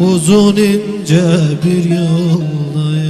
Uzun ince bir yoldayım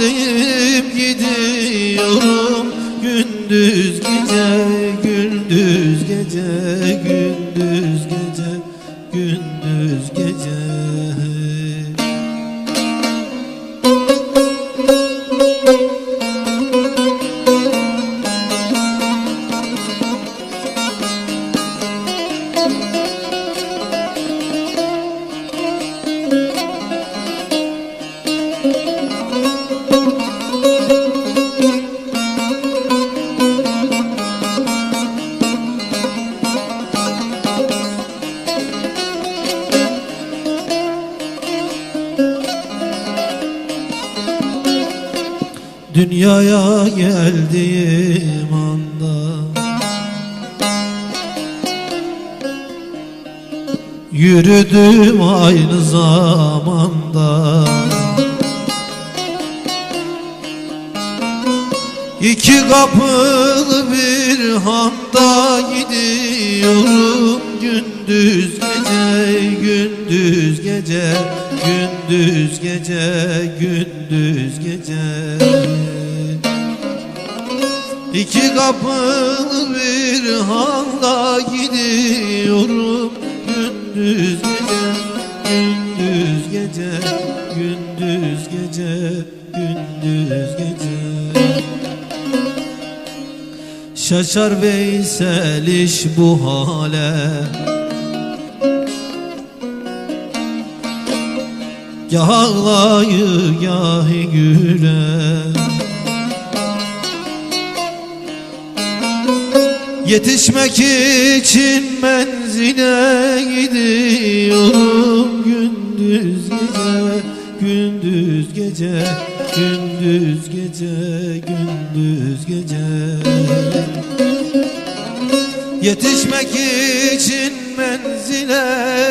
gündüz gece Gündüz gece Gündüz gece Gündüz gece Dünyaya geldiğim anda. Yürüdüm aynı zamanda. İki kapılı bir handa gidiyorum Gündüz gece, gündüz gece Gündüz gece, gündüz gece. İki kapılı bir handa gidiyorum. Gündüz gece, gündüz gece Gündüz gece, gündüz gece. Şaşar Veysel iş bu hale Gah ağlayı gahi güle. Yetişmek için menzile gidiyorum. Gündüz gece, gündüz gece Gündüz gece, gündüz gece. Yetişmek için menzile